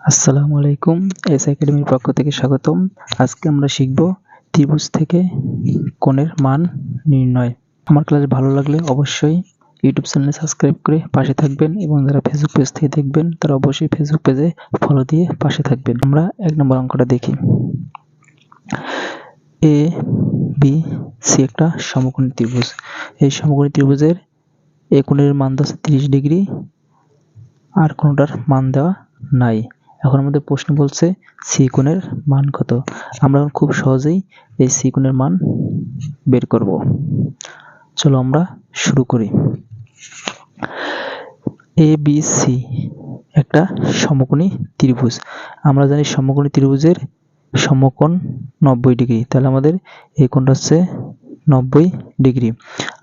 আসসালামু আলাইকুম, এস একাডেমির পক্ষ থেকে স্বাগতম। আজকে আমরা শিখব ত্রিভুজ থেকে কোণের মান নির্ণয়। আমার ক্লাস ভালো লাগলে অবশ্যই ইউটিউব চ্যানেলে সাবস্ক্রাইব করে পাশে থাকবেন এবং যারা ফেসবুক পেজ থেকে দেখবেন, তারা অবশ্যই ফেসবুক পেজে ফলো দিয়ে পাশে থাকবেন। আমরা এক নম্বর অঙ্কটা দেখি। এ বি সি একটা সমকোণী ত্রিভুজ। এই সমকোণী ত্রিভুজের এ কোণের মান আছে তিরিশ ডিগ্রি, আর কোনোটার মান দেওয়া নাই। এখন আমাদের প্রশ্ন বলছে সি কোণের মান কত? আমরা এখন খুব সহজেই এই সি কোণের মান বের করব। চলো আমরা শুরু করি। এ বি সি একটা সমকোণী ত্রিভুজ। আমরা জানি সমকোণী ত্রিভুজের সমকোণ নব্বই ডিগ্রি। তাহলে আমাদের এই কোণটা হচ্ছে নব্বই ডিগ্রি।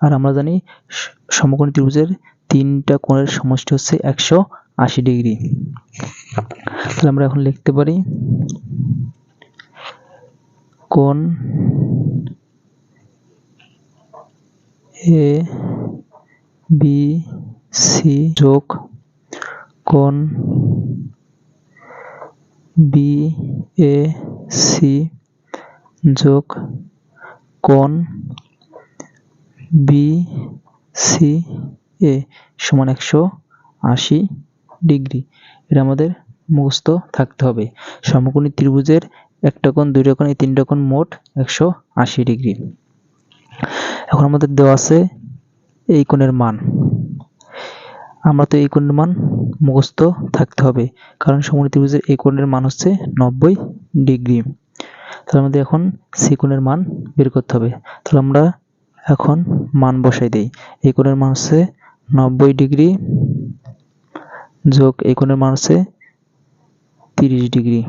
আর আমরা জানি সমকোণী ত্রিভুজের তিনটা কোণের সমষ্টি হচ্ছে একশো আশি ডিগ্রি। তাহলে আমরা এখন লিখতে পারি কোন এ বি সি যোগ কোন বি এ সি যোগ কোন বি সি এ সমান একশো আশি ডিগ্রি। এটা আমাদের মুখস্থ থাকতে হবে। সমকোণী ত্রিভুজের একটা কোণ দুইটা কোণ এই তিনটা কোণ মোট একশো আশি ডিগ্রি। এখন আমাদের দেওয়া আছে এই কোণের মান। আমরা তো এই কোণের মান মুখস্থ থাকতে হবে, কারণ সমকোণী ত্রিভুজের এই কোণের মান হচ্ছে নব্বই ডিগ্রি। তাহলে আমাদের এখন সি কোণের মান বের করতে হবে। তাহলে আমরা এখন মান বসাই দেই। এই কোণের মান হচ্ছে নব্বই ডিগ্রি যোগ এই কোণের মান হচ্ছে তিরিশ ডিগ্রি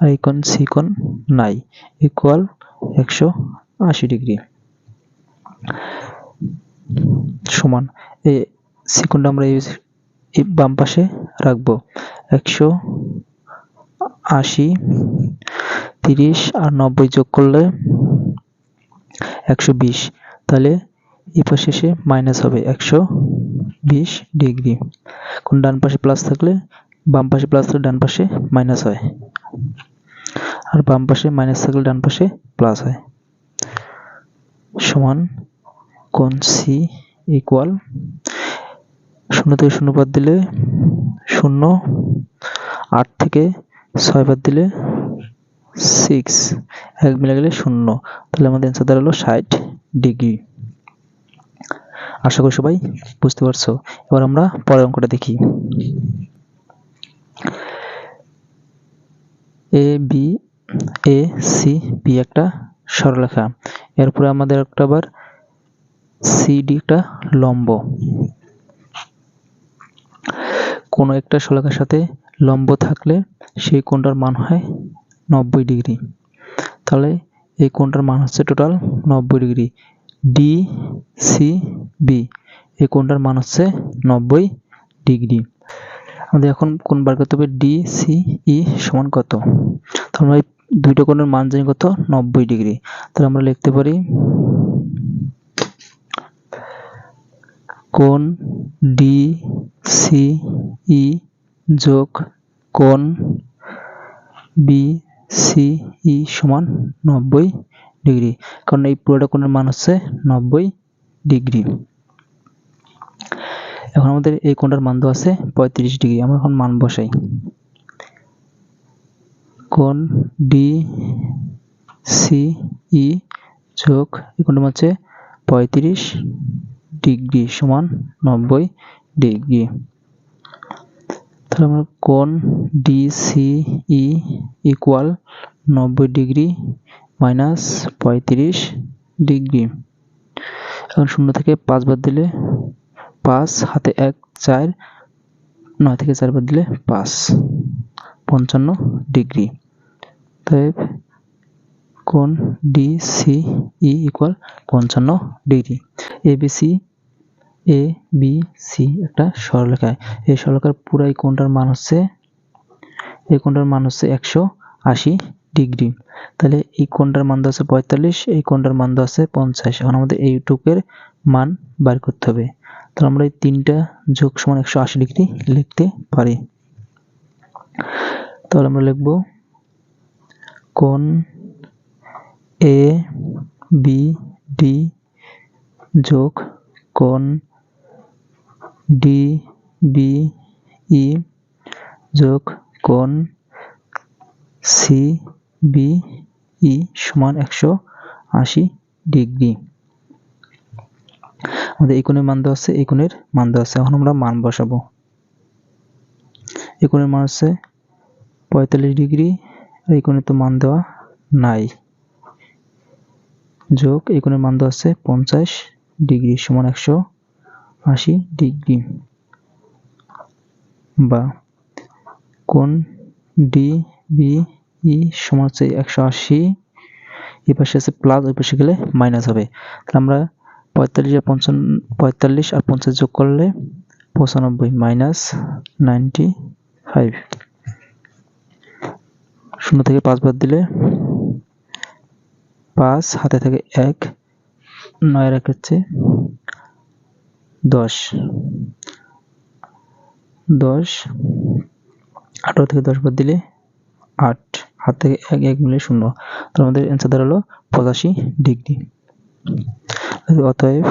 আর এই কোণ সি কোণ নাই ইকুয়াল একশো আশি ডিগ্রি। সমান এই সি কোণটা আমরা এই বাম পাশে রাখব, একশো আশি তিরিশ আর নব্বই যোগ করলে একশো বিশ। তাহলে এই পাশে এসে মাইনাস হবে একশো বিশ ডিগ্রি কোন ডান পাশে প্লাস থাকলে বাম পাশে প্লাস থাকলে ডান পাশে মাইনাস হয়। আর বাম পাশে মাইনাস থাকলে ডান পাশে প্লাস হয়। সমান কোন সি ইকুয়াল শূন্য থেকে শূন্য বাদ দিলে শূন্য, আট থেকে ছয় বাদ দিলে সিক্স এক মিলে গেলে শূন্য। তাহলে আমাদের অ্যান্সার দাঁড়াল ষাট ডিগ্রি আশা করি সবাই বুঝতে পারছ। এবার আমরা পরের অঙ্কটা দেখি। A B A C B একটা সরলরেখা। এরপরে আমাদের একটা আবার একটা লম্ব। কোনো একটা সরলরেখার সাথে লম্ব থাকলে সেই কোণটার মান হয় নব্বই ডিগ্রি। তাহলে এই কোণটার মান হচ্ছে টোটাল নব্বই ডিগ্রি। ডি সি বি এই কোণটার মান হচ্ছে নব্বই ডিগ্রি। আমাদের এখন কোন বার করতে হবে ডি সি ই সমান কত? তাহলে আমরা এই দুইটা কোণের মান জানি কত? নব্বই ডিগ্রি। তাহলে আমরা লিখতে পারি কোণ ডি সি ই যোগ কোণ বি সি ই সমান নব্বই ডিগ্রি। কারণ এই পুরোটা কোণের মান হচ্ছে নব্বই ডিগ্রি। এখন আমাদের এই কোণটার মান দেওয়া আছে পঁয়ত্রিশ ডিগ্রি। আমরা এখন মান বসাই। কোণ ডি সি ই যোগ, এই কোণটার হচ্ছে পঁয়ত্রিশ ডিগ্রি সমান নব্বই ডিগ্রি। তাহলে আমরা কোণ ডি সি ই ইকুয়াল নব্বই ডিগ্রি মাইনাস পঁয়ত্রিশ ডিগ্রি। এখন শূন্য থেকে পাঁচ বাদ দিলে পাঁচ, হাতে এক, চার, নয় থেকে চার বাদ দিলে পাঁচ। পঞ্চান্ন ডিগ্রি। তাই কোন ডি, সি, ই ইকুয়াল পঞ্চান্ন degree? A, B, C, A, B, C একটা সরলরেখায় এই সরলরেখার পুরাই কোণটার মান হচ্ছে, এই কোণটার মান হচ্ছে একশো আশি ডিগ্রি। তাহলে এই কোণটার মান দেওয়া আছে পঁয়তাল্লিশ, এই কোণটার মান দেওয়া আছে পঞ্চাশ। এখন আমাদের এইটুকের মান বার করতে হবে। তাহলে আমরা এই তিনটা যোগ সমান একশো আশি ডিগ্রি লিখতে পারি। তাহলে আমরা লিখব কোন এ বি ডি যোগ কোন ডি বি ই যোগ কোন সি বি ই সমান একশো আশি ডিগ্রি। আমাদের এই কোণের মান দেওয়া আছে, এই কোণের মান দেওয়া আছে। এখন আমরা মান বসাবো। এই কোণের মান হচ্ছে পঁয়তাল্লিশ ডিগ্রি এই কোণে তো মান দেওয়া নাই। যোগ, এই কোণের মান দেওয়া আছে পঞ্চাশ ডিগ্রি সমান একশো আশি ডিগ্রি। বা কোন ডি বি ই সমান হচ্ছে একশো আশি, এই পাশে আছে প্লাস, ওই পাশে গেলে মাইনাস হবে। তাহলে আমরা পঁয়তাল্লিশ আর পঞ্চান্ন, পঁয়তাল্লিশ আর পঞ্চাশ যোগ করলে পঁচানব্বই মাইনাস নাইনটি ফাইভ শূন্য থেকে পাঁচ বাদ দিলে পাঁচ, হাতে থেকে এক, নয় এক হচ্ছে দশ। দশ, আঠারো থেকে দশ বাদ দিলে আট, হাত থেকে এক এক মিলে শূন্য। তো আমাদের অ্যান্সার দাঁড়াল পঁচাশি ডিগ্রি অতএব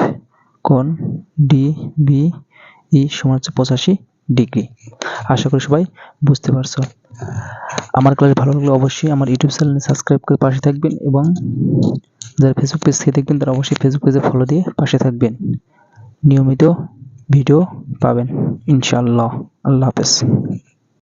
কোণ ডি বি ই সমান হচ্ছে পঁচাশি ডিগ্রি। আশা করি সবাই বুঝতে পারছ। আমার ক্লাস ভালো লাগলে অবশ্যই আমার ইউটিউব চ্যানেলে সাবস্ক্রাইব করে পাশে থাকবেন এবং যারা ফেসবুক পেজ থেকে দেখবেন, তারা অবশ্যই ফেসবুক পেজে ফলো দিয়ে পাশে থাকবেন। নিয়মিত ভিডিও পাবেন, ইনশাআল্লাহ। আল্লাহ হাফেজ।